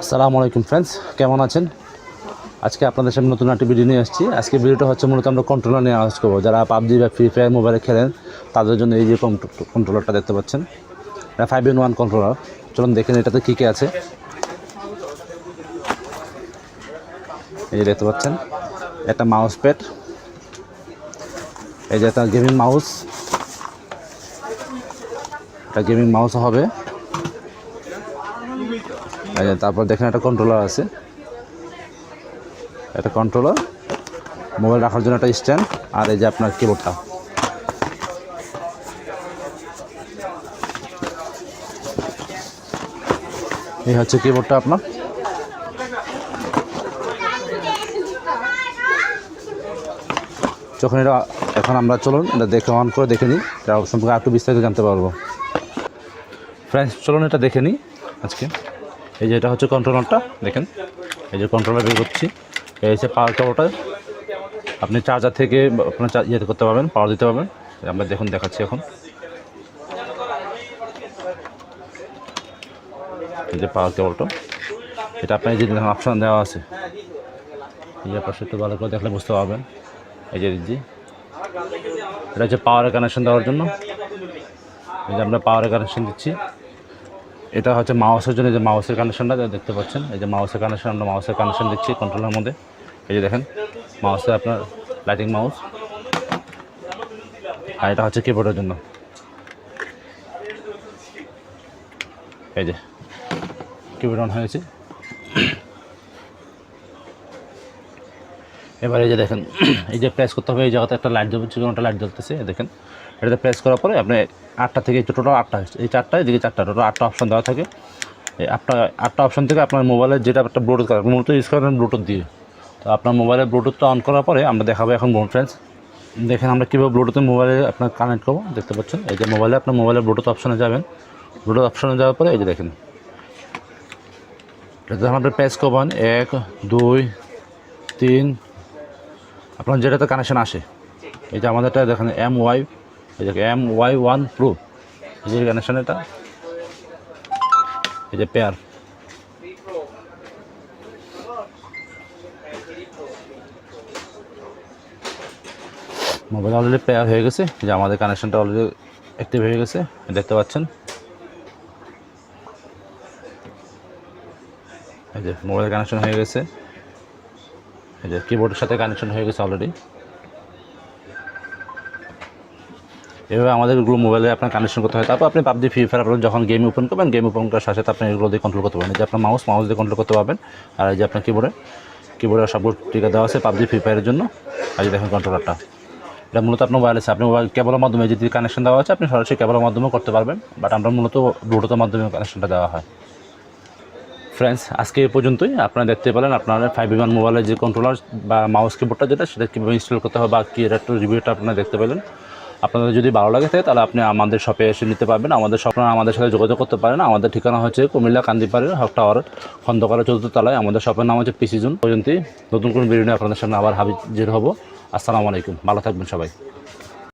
আসসালামু আলাইকুম ফ্রেন্ডস কেমন আছেন? আজকে আপনাদের সামনে নতুন একটি ভিডিও নিয়ে আসছি। আজকে ভিডিওটা হচ্ছে মূলত আমরা কন্ট্রোলার নিয়ে আওয়াজ করব। যারা পাবজি বা ফ্রি ফায়ার মোবাইলে খেলেন, তাদের জন্য এই যে কন্ট্রোলারটা দেখতে পাচ্ছেন। এটা ফাইভ ইন ওয়ান কন্ট্রোলার চলুন দেখেন এটাতে কী কী আছে। এই যে দেখতে পাচ্ছেন, একটা মাউস প্যাড এই যে একটা গেমিং মাউস একটা গেমিং মাউস হবে। তারপর দেখেন একটা কন্ট্রোলার আছে। একটা কন্ট্রোলার মোবাইল রাখার জন্য একটা স্ট্যান্ড আর এই যে আপনার কিবোর্ডটা এই হচ্ছে কিবোর্ডটা আপনার। যখন এটা, এখন আমরা চলুন, এটা দেখে অন করে দেখে নিই। এটা সম্পর্কে একটু বিস্তারিত জানতে পারব। ফ্রেন্ডস চলুন এটা দেখে নিই আজকে। এই যে এটা হচ্ছে কন্ট্রোলারটা দেখেন। এই যে কন্ট্রোলার বের করছি। এই হচ্ছে পাওয়ার কেবলটা আপনি চার্জার থেকে আপনার ইয়েতে করতে পারবেন পাওয়ার দিতে পারবেন। আমরা দেখুন, দেখাচ্ছি এখন। এই যে পাওয়ার কেবলটা এটা আপনার যে অপশান দেওয়া আছে। এই যে পাশে একটু ভালো করে দেখলে বুঝতে পারবেন। এই যে জি এটা হচ্ছে পাওয়ারের কানেকশন দেওয়ার জন্য। এই যে আমরা পাওয়ারের কানেকশন দিচ্ছি। এটা হচ্ছে মাউসের জন্য যে মাউসের কানেকশনটা দেখতে পাচ্ছেন, এই যে মাউসের কানেকশন আমরা মাউসের কানেকশন দিচ্ছি কন্ট্রোলের মধ্যে। এই যে দেখেন, মাউসে আপনার লাইটিং মাউস আর এটা হচ্ছে কিবোর্ডের জন্য। এই যে কিবোর্ড অন হয়েছে। এবার এই যে দেখেন, এই যে প্রেস করতে হবে, এই জায়গাতে একটা লাইট জ্বলছে একটা লাইট জ্বলতেছে দেখেন। এটাতে প্রেস করার পরে আপনি আটটা থেকে টোটাল আটটা, এই চারটা, এদিকে চারটা টোটাল আটটা অপশন দেওয়া থাকে। এই আটটা আটটা অপশন থেকে আপনার মোবাইলে যেটা একটা ব্লুটুথ করা মূলত ইউজ করেন ব্লুটুথ দিয়ে। তো আপনার মোবাইলে ব্লুটুথটা অন করার পরে আমরা দেখাবো এখন বোন ফ্রেন্ডস দেখেন আমরা কীভাবে ব্লুটুথে মোবাইলে আপনার কানেক্ট করব, দেখতে পাচ্ছেন? এই যে মোবাইলে আপনার মোবাইলে ব্লুটুথ অপশনে যাবেন। ব্লুটুথ অপশনে যাওয়ার পরে এই যে দেখেন। এটা আপনি প্রেস করবেন এক, দুই, তিন আপনার যেটাতে কানেকশন আসে। এই যে আমাদেরটা দেখেন এম ওয়াই এই যে এম ওয়াই ওয়ান প্রো এই যে কানেকশন এটা। এই যে পেয়ার মোবাইল অলরেডি পেয়ার হয়ে গেছে। যে আমাদের কানেকশনটা অলরেডি অ্যাক্টিভ হয়ে গেছে। দেখতে পাচ্ছেন। এই যে মোবাইলের কানেকশন হয়ে গেছে। এই যে কিবোর্ডের সাথে কানেকশন হয়ে গেছে অলরেডি এভাবে আমাদের এগুলো মোবাইলে আপনার কানেকশন করতে হয়। তারপর আপনি পাবজি ফ্রি ফায়ার আপনার যখন গেম ওপেন করবেন গেম ওপেন করার সাথে আপনি এগুলো দিয়ে কন্ট্রোল করতে পারবেন। যে আপনার মাউস মাউস দিয়ে কন্ট্রোল করতে পারবেন। আর এই যে আপনার কিবোর্ডে কিবোর্ডে সবগুলো টিকা দেওয়া আছে পাবজি ফ্রি ফায়ারের জন্য। আর যে দেখেন কন্ট্রোলারটা এটা মূলত আপনার মোবাইল আছে আপনি মোবাইল কেবলের মাধ্যমে যদি কানেকশন দেওয়া আছে, আপনি সরাসরি কেবলের মাধ্যমেও করতে পারবেন। বাট আমরা মূলত ব্লুটুথের মাধ্যমে কানেকশনটা দেওয়া হয়। ফ্রেন্ডস আজকে এই পর্যন্তই। আপনারা দেখতে পেলেন আপনার ফাইভ ওয়ান মোবাইলের যে কন্ট্রোলার বা মাউস কিবোর্ডটা যেটা, সেটা কীভাবে ইনস্টল করতে হবে বা কী একটু রিভিউটা আপনারা দেখতে পেলেন। আপনাদের যদি ভালো লাগে থাকে, তাহলে আপনি আমাদের শপে এসে নিতে পারবেন। আমাদের শপ আমাদের সাথে যোগাযোগ করতে পারেন। আমাদের ঠিকানা হচ্ছে কুমিল্লা কান্দিপাড়ের হক টাওয়ার খন্দকারের চতুর্থ তলায়। আমাদের শপের নাম হচ্ছে পিসি জোন পর্যন্তই। নতুন কোনো নিয়ে আপনাদের সামনে আবার হাজির হব। আসসালামু আলাইকুম। ভালো থাকবেন সবাই।